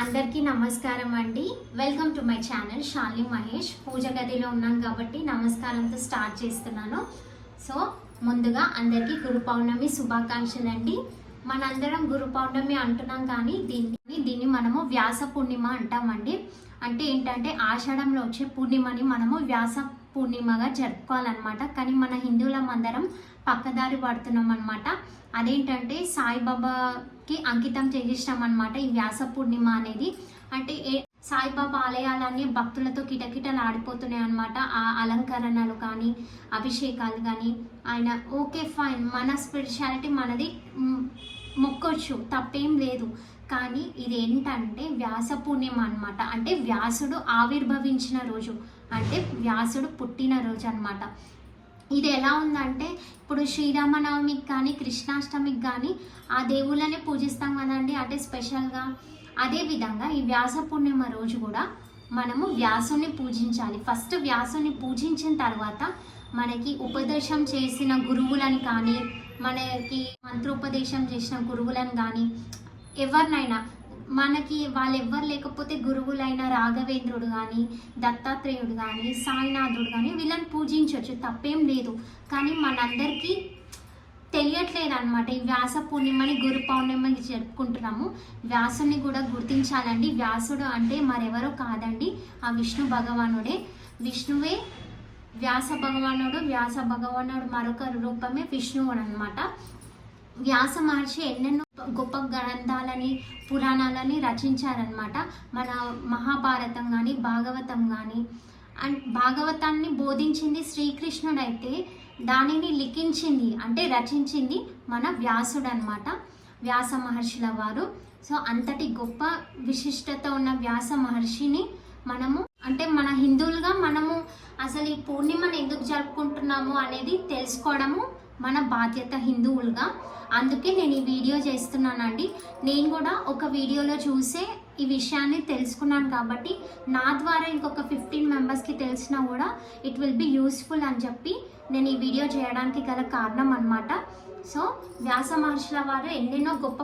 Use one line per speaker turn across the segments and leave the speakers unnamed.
అందరికీ నమస్కారం అండి. Welcome to my channel Shali Mahesh పూజ గదిలో ఉన్నాను కాబట్టి నమస్కారంతో స్టార్ట్ చేస్తున్నాను. సో ముందుగా అందరికీ గురు పౌర్ణమి శుభాకాంక్షలు అండి. మనందరం గురు పౌర్ణమి అంటున్నాం కానీ దీన్ని దీన్ని మనము వ్యాస పూర్ణిమ అంటామండి. అంటే ఏంటంటే ఆషాఢంలో వచ్చే పూర్ణిమని మనము వ్యాస పూర్ణిమగా జరుపుకోవాలన్నమాట. కానీ మన హిందువులం అందరం పక్కదారి పడుతున్నాం అనమాట అదేంటంటే సాయిబాబాకి అంకితం చేసేసినాం అనమాట ఈ వ్యాస పూర్ణిమ అనేది. అంటే ఏ సాయిబాబా ఆలయాలన్నీ భక్తులతో కిటకిటలు ఆడిపోతున్నాయి అనమాట ఆ అలంకరణలు కానీ అభిషేకాలు కానీ ఆయన ఓకే ఫైన్. మన స్పిరిచువాలిటీ మనది. మొక్కొచ్చు తప్పేం లేదు. కానీ ఇది ఏంటంటే వ్యాస పూర్ణిమ అనమాట అంటే వ్యాసుడు ఆవిర్భవించిన రోజు. అంటే వ్యాసుడు పుట్టిన రోజు అనమాట ఇది ఎలా ఉందంటే ఇప్పుడు శ్రీరామనవమికి కానీ కృష్ణాష్టమికి కానీ ఆ దేవుళ్ళనే పూజిస్తాం కదండి. అంటే స్పెషల్గా అదే విధంగా ఈ వ్యాస పూర్ణిమ రోజు కూడా మనము వ్యాసుని పూజించాలి. ఫస్ట్ వ్యాసుని పూజించిన తర్వాత మనకి ఉపదేశం చేసిన గురువులను కానీ మనకి మంత్రోపదేశం చేసిన గురువులను కానీ ఎవరినైనా మనకి వాళ్ళు ఎవ్వరు లేకపోతే గురువులైన రాఘవేంద్రుడు కానీ దత్తాత్రేయుడు కానీ సాయినాథుడు కానీ వీళ్ళని పూజించవచ్చు తప్పేం లేదు. కానీ మనందరికీ తెలియట్లేదు అనమాట ఈ వ్యాస పూర్ణిమని గురు పౌర్ణిమని జరుపుకుంటున్నాము. వ్యాసుని కూడా గుర్తించాలండి. వ్యాసుడు అంటే మరెవరో కాదండి. ఆ విష్ణు భగవానుడే. విష్ణువే వ్యాస భగవానుడు. వ్యాస భగవానుడు మరొక రూపమే విష్ణువు అనమాట వ్యాస మహర్షి ఎన్నెన్నో గొప్ప గ్రంథాలని పురాణాలని రచించారనమాట మన మహాభారతం కానీ భాగవతం కానీ అండ్ భాగవతాన్ని బోధించింది శ్రీకృష్ణుడు అయితే దానిని లిఖించింది అంటే రచించింది మన వ్యాసుడు అనమాట వ్యాస మహర్షుల వారు. సో అంతటి గొప్ప విశిష్టత ఉన్న వ్యాస మహర్షిని మనము అంటే మన హిందువులుగా మనము అసలు ఈ పూర్ణిమను ఎందుకు జరుపుకుంటున్నాము అనేది తెలుసుకోవడము మన బాధ్యత హిందువులుగా. అందుకే నేను ఈ వీడియో చేస్తున్నానండి. నేను కూడా ఒక వీడియోలో చూసే ఈ విషయాన్ని తెలుసుకున్నాను కాబట్టి నా ద్వారా ఇంకొక ఫిఫ్టీన్ మెంబర్స్కి తెలిసినా కూడా ఇట్ విల్ బి యూస్ఫుల్ అని చెప్పి నేను ఈ వీడియో చేయడానికి గల కారణం అనమాట సో వ్యాస మహర్షుల వారు ఎన్నెన్నో గొప్ప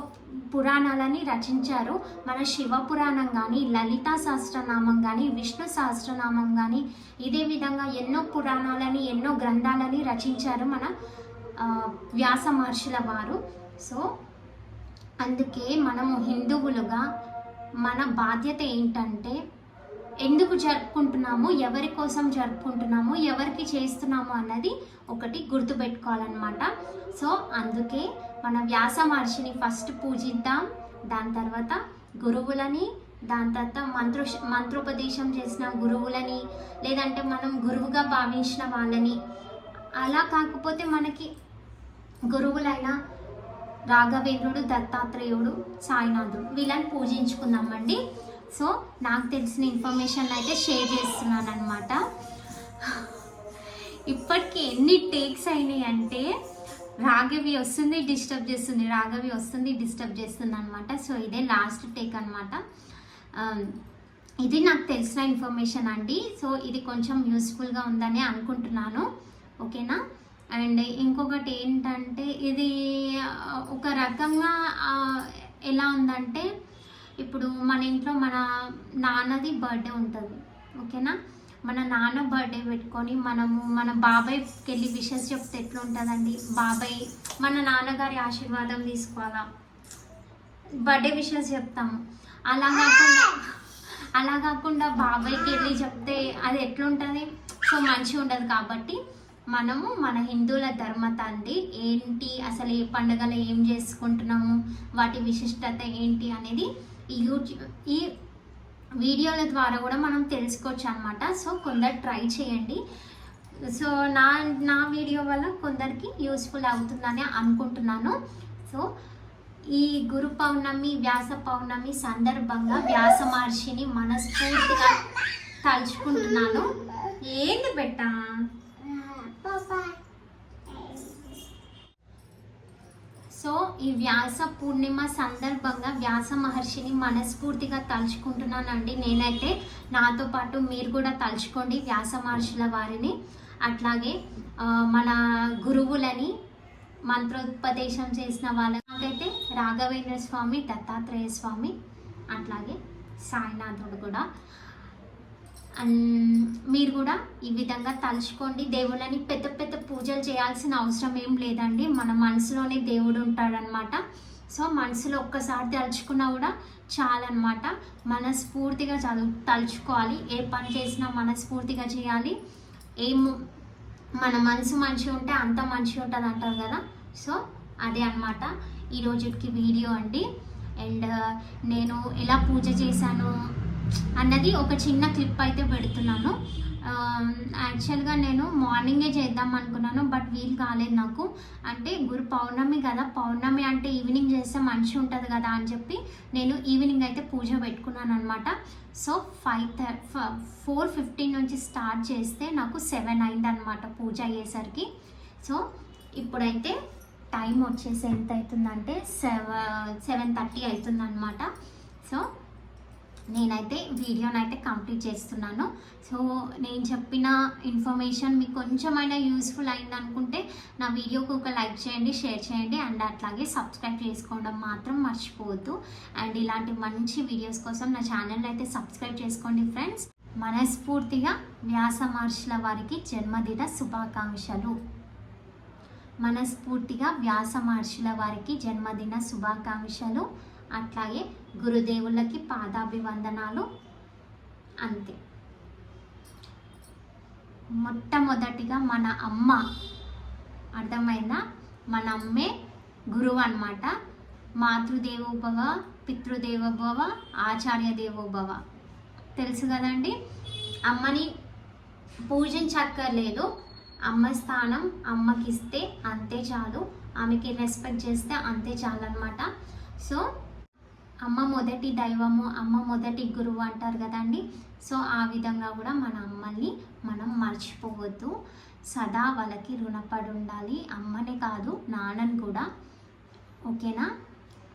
పురాణాలని రచించారు. మన శివ పురాణం కానీ లలిత సహస్రనామం కానీ విష్ణు సహస్రనామం కానీ ఇదే విధంగా ఎన్నో పురాణాలని ఎన్నో గ్రంథాలని రచించారు మన వ్యాస మహర్షుల వారు. సో అందుకే మనము హిందువులుగా మన బాధ్యత ఏంటంటే ఎందుకు జరుపుకుంటున్నాము ఎవరి కోసం జరుపుకుంటున్నాము ఎవరికి చేస్తున్నాము అన్నది ఒకటి గుర్తుపెట్టుకోవాలన్నమాట. సో అందుకే మన వ్యాస మహర్షిని ఫస్ట్ పూజిద్దాం దాని తర్వాత గురువులని దాని తర్వాత మంత్ర మంత్రోపదేశం చేసిన గురువులని లేదంటే మనం గురువుగా భావించిన వాళ్ళని. అలా కాకపోతే మనకి గురువులైన రాఘవేంద్రుడు దత్తాత్రేయుడు సాయినాథుడు వీళ్ళని పూజించుకుందామండి. సో నాకు తెలిసిన ఇన్ఫర్మేషన్ అయితే షేర్ చేస్తున్నాను అనమాట ఇప్పటికి ఎన్ని టేక్స్ అయినాయి అంటే రాఘవి వస్తుంది డిస్టర్బ్ చేస్తుంది రాఘవి వస్తుంది డిస్టర్బ్ చేస్తుంది అనమాట సో ఇదే లాస్ట్ టేక్ అనమాట ఇది నాకు తెలిసిన ఇన్ఫర్మేషన్ అండి. సో ఇది కొంచెం యూస్ఫుల్గా ఉందని అనుకుంటున్నాను. ఓకేనా? అండ్ ఇంకొకటి ఏంటంటే ఇది ఒక రకంగా ఎలా ఉందంటే ఇప్పుడు మన ఇంట్లో మన నాన్నది బర్త్డే ఉంటుంది ఓకేనా? మన నాన్న బర్త్డే పెట్టుకొని మనము మన బాబాయ్కి వెళ్ళి విషెస్ చెప్తే ఎట్లుంటుందండి? బాబాయ్ మన నాన్నగారి ఆశీర్వాదం తీసుకోవాలా? బర్త్డే విషెస్ చెప్తాము. అలా కాకుండా అలా కాకుండా బాబాయ్కి వెళ్ళి చెప్తే అది ఎట్లుంటుంది? సో మంచిగా ఉండదు కాబట్టి మనము మన హిందువుల ధర్మత అండి ఏంటి అసలు ఏ పండుగలు ఏం చేసుకుంటున్నాము వాటి విశిష్టత ఏంటి అనేది ఈ యూట్యూబ్ ఈ వీడియోల ద్వారా కూడా మనం తెలుసుకోవచ్చు అనమాట సో కొందరు ట్రై చేయండి. సో నా నా వీడియో వల్ల కొందరికి యూస్ఫుల్ అవుతుందని అనుకుంటున్నాను. సో ఈ గురు పౌర్ణమి వ్యాస పౌర్ణమి సందర్భంగా వ్యాస మహర్షిని మనస్ఫూర్తిగా తలుచుకుంటున్నాను. ఏంది బెట్టా? సో ఈ వ్యాస పూర్ణిమ సందర్భంగా వ్యాస మహర్షిని మనస్ఫూర్తిగా తలుచుకుంటున్నానండి. నేనైతే నాతో పాటు మీరు కూడా తలుచుకోండి వ్యాస మహర్షుల వారిని. అట్లాగే మన గురువులని మంత్రోపదేశం చేసిన వాళ్ళ నాకైతే రాఘవేంద్ర స్వామి దత్తాత్రేయ స్వామి అట్లాగే సాయినాథుడు కూడా. మీరు కూడా ఈ విధంగా తలుచుకోండి. దేవుళ్ళని పెద్ద పెద్ద పూజలు చేయాల్సిన అవసరం ఏం లేదండి. మన మనసులోనే దేవుడు ఉంటాడనమాట. సో మనసులో ఒక్కసారి తలుచుకున్నా కూడా చాలన్నమాట మనస్ఫూర్తిగా చదువు తలుచుకోవాలి. ఏ పని చేసినా మనస్ఫూర్తిగా చేయాలి. ఏం మన మనసు మంచిగా ఉంటే అంత మంచిగా ఉంటుంది అంటారు కదా. సో అదే అనమాట ఈ రోజుకి వీడియో అండి. అండ్ నేను ఎలా పూజ చేశాను అన్నది ఒక చిన్న క్లిప్ అయితే పెడుతున్నాను. యాక్చువల్గా నేను మార్నింగే చేద్దాం అనుకున్నాను బట్ వీలు కాలేదు నాకు. అంటే గురు పౌర్ణమి కదా పౌర్ణమి అంటే ఈవినింగ్ చేస్తే మంచి ఉంటుంది కదా అని చెప్పి నేను ఈవినింగ్ అయితే పూజ పెట్టుకున్నాను అనమాట so five three four fifteen నుంచి స్టార్ట్ చేస్తే నాకు సెవెన్ అయింది అనమాట పూజ అయ్యేసరికి. సో ఇప్పుడైతే టైం వచ్చేసి ఎంత అవుతుందంటే సెవెన్ సెవెన్ థర్టీ అవుతుందన్నమాట. సో నేనైతే వీడియోనైతే కంప్లీట్ చేస్తున్నాను. సో నేను చెప్పిన ఇన్ఫర్మేషన్ మీకు కొంచెమైనా యూస్ఫుల్ అయింది అనుకుంటే నా వీడియోకి ఒక లైక్ చేయండి షేర్ చేయండి అండ్ అట్లాగే సబ్స్క్రైబ్ చేసుకోవడం మాత్రం మర్చిపోవద్దు. అండ్ ఇలాంటి మంచి వీడియోస్ కోసం నా ఛానల్ అయితే సబ్స్క్రైబ్ చేసుకోండి ఫ్రెండ్స్. మనస్ఫూర్తిగా వ్యాస మహర్షుల వారికి జన్మదిన శుభాకాంక్షలు. మనస్ఫూర్తిగా వ్యాస మహర్షుల వారికి జన్మదిన శుభాకాంక్షలు. అట్లాగే గురుదేవులకి పాదాభివందనాలు. అంతే. మొట్టమొదటిగా మన అమ్మ అర్థమైందా? మన అమ్మే గురువు అనమాట మాతృదేవోభవ పితృదేవోభవ ఆచార్య దేవోభవ. తెలుసు కదండి? అమ్మని పూజించక్కర్లేదు. అమ్మ స్థానం అమ్మకిస్తే అంతే చాలు. ఆమెకి రెస్పెక్ట్ చేస్తే అంతే చాలు అనమాట సో అమ్మ మొదటి దైవము అమ్మ మొదటి గురువు అంటారు కదండి. సో ఆ విధంగా కూడా మన అమ్మల్ని మనం మర్చిపోవద్దు. సదా వాళ్ళకి రుణపడి ఉండాలి. అమ్మనే కాదు నాన్నని కూడా. ఓకేనా?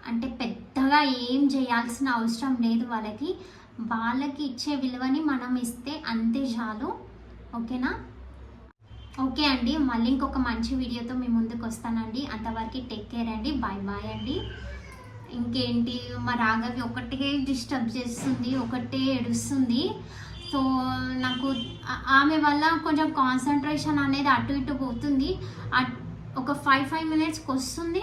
అంటే పెద్దగా ఏం చేయాల్సిన అవసరం లేదు వాళ్ళకి. వాళ్ళకి ఇచ్చే విలువని మనం ఇస్తే అంతే చాలు. ఓకేనా? ఓకే అండి. మళ్ళీ ఇంకొక మంచి వీడియోతో మీ ముందుకు వస్తానండి. అంతవరకు టేక్ కేర్ అండి. బాయ్ బాయ్ అండి. ఇంకేంటి? మా రాఘవి ఒకటే డిస్టర్బ్ చేస్తుంది ఒకటే ఏడుస్తుంది. సో నాకు ఆమె వల్ల కొంచెం కాన్సన్ట్రేషన్ అనేది అటు ఇటు పోతుంది. అట్- ఒక ఫైవ్ ఫైవ్ మినిట్స్కి వస్తుంది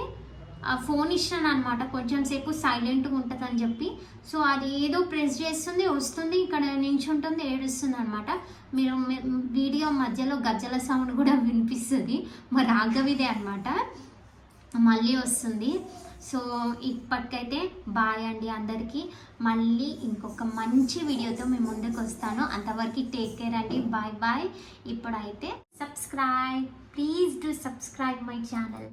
ఆ ఫోన్ ఇచ్చాను అనమాట కొంచెం సేపు సైలెంట్గా ఉంటుంది అని చెప్పి. సో అది ఏదో ప్రెస్ చేస్తుంది వస్తుంది ఇక్కడ నించుంటుంది ఏడుస్తుంది అనమాట మీరు వీడియో మధ్యలో గజ్జల సౌండ్ కూడా వినిపిస్తుంది. మా రాఘవిదే అనమాట మళ్ళీ వస్తుంది. సో ఇప్పటికైతే బాయ్ అండి అందరికీ. మళ్ళీ ఇంకొక మంచి వీడియోతో మేము ముందుకు వస్తాను. అంతవరకు టేక్ కేర్ అండి. బాయ్ బాయ్ ఇప్పుడైతే subscribe please do subscribe my channel